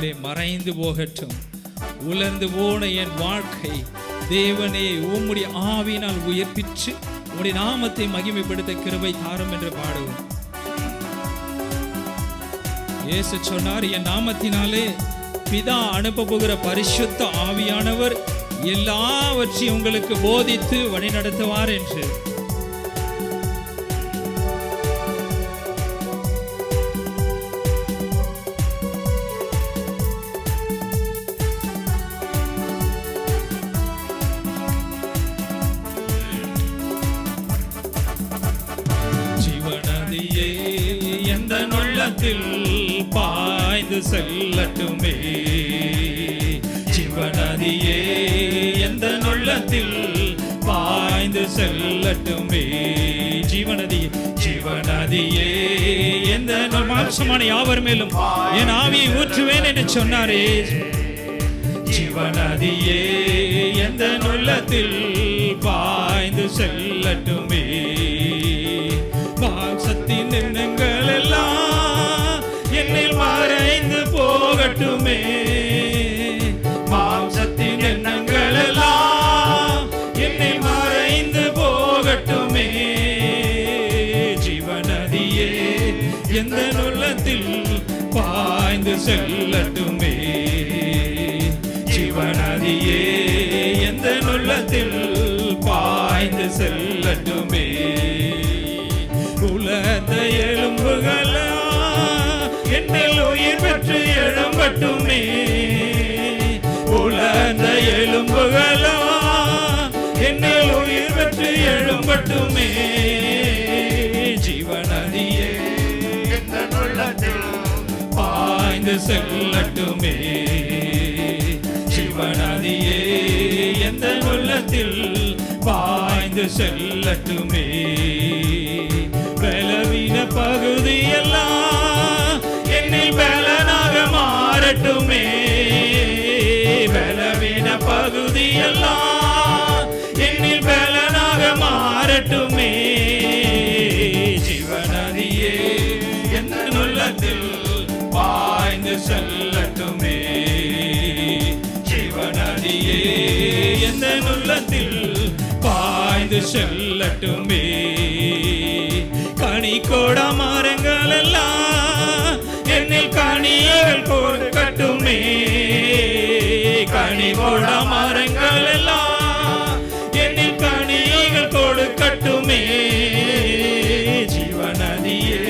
மறைந்து போகட்டும். உலர்ந்து போன என் வாழ்க்கை தேவனே உம்முடைய ஆவினால் உயர்ப்பிச்சு உடைய நாமத்தை மகிமைப்படுத்த கிருபை தாரும் என்று பாடுவோம். இயேசு சொன்னார் என் நாமத்தினாலே பிதா அனுப்ப போகிற பரிசுத்த ஆவியானவர் எல்லாவற்றையும் உங்களுக்கு போதித்து வழிநடத்துவார் என்று. எந்த பாய்ந்து செல்லட்டுமே. சிவநதியே எந்த நுள்ளத்தில் பாய்ந்து செல்லட்டுமே. ஜீவநதி ஜீவநதியே எந்த மாம்சமான யாவர் மேலும் என் ஆவியை ஊற்றுவேன் என்று சொன்னாரே. ஜீவநதியே எந்த நுள்ளத்தில் பாய்ந்து செல்லட்டும். செல்லட்டுமே. ஜீவநதியே எந்த நுள்ளத்தில் பாய்ந்து செல்லட்டுமே. உலர்ந்த எலும்புகளா என்னில் உயிர் பெற்று எழும்பட்டும். பாய்ந்து செல்லட்டுமே. சிவநதியே எந்த உள்ளத்தில் பாய்ந்து செல்லட்டுமே. பலவீன பகுதியெல்லாம் என்னில் பலனாக மாறட்டுமே. பலவீன பகுதியெல்லாம் என்னில் பலனாக மாறட்டுமே. ஜீவநதியே எந்த நுள்ளத்தில் பாய்ந்து செல்லட்டுமே. ஜீவநதியே எந்த உள்ளத்தில் பாய்ந்து செல்லட்டுமே. கனி கோட மரங்கள் எல்லாம் என்னில் கனிகள் கொடுக்கட்டுமே கனி கோட மரங்கள் எல்லாம் என்னில் கனிகள் கொடுக்கட்டுமே ஜீவநதியே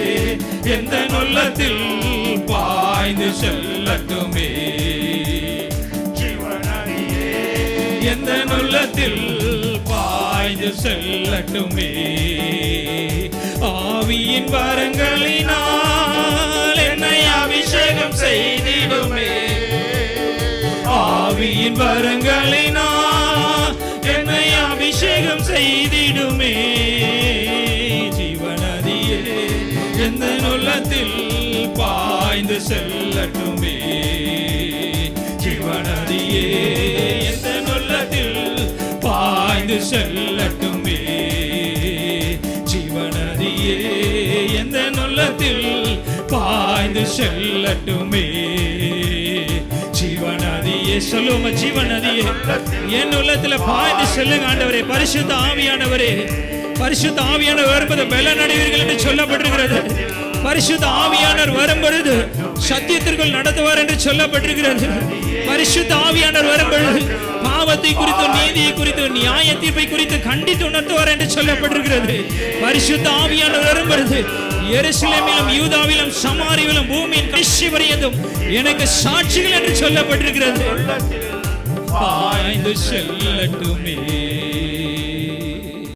எந்த நொல்லத்தில் செல்லட்டுமே. ஜீவநதியே எந்த நுள்ளத்தில் பாய்ந்து செல்லட்டுமே. ஆவியின் வரங்களினால் என்னை அபிஷேகம் செய்திடுமே. ஆவியின் வரங்களினால் என்னை அபிஷேகம் செய்திடுமே. ஜீவனதியே எந்த நுள்ளத்தில் பாய்ந்து செல்லட்டுமே. ஜீவனதியே எந்த நுள்ளத்தில் பாய்ந்து செல்லட்டுமே. ஜீவனதியே எந்த நுள்ளத்தில் பாய்ந்து செல்லட்டுமே. ஜீவனதியே சொல்லுவோம் ஜீவனதியே என் உள்ளத்துல பாய்ந்து செல்லுங்க ஆண்டவரே. பரிசுத்த ஆவியானவரே. பரிசுத்த ஆவியானவர் வரும்போது பலன் அடைவீர்கள் என்று சொல்லப்பட்டிருக்கிறது. பரிசுத்த ஆவியானவர் வரும்பொழுது சத்தியத்திற்குள் நடத்துவார் என்று சொல்லப்பட்டிருக்கிறது. பரிசுத்த ஆவியானவர் வரும்பொழுது பாவத்தை குறித்து நீதியை குறித்து நியாய தீர்ப்பை குறித்து கண்டித்து உணர்த்துவார் என்று சொல்லப்பட்டிருக்கிறது. பரிசுத்த ஆவியானவர் வரும்பொழுது எருசலேமிலும் யூதாவிலும் சமாரியிலும் பூமியின் கடைசி வரையதும் எனக்கு சாட்சிகள் என்று சொல்லப்பட்டிருக்கிறது. பாய்ந்து செல்லட்டுமே.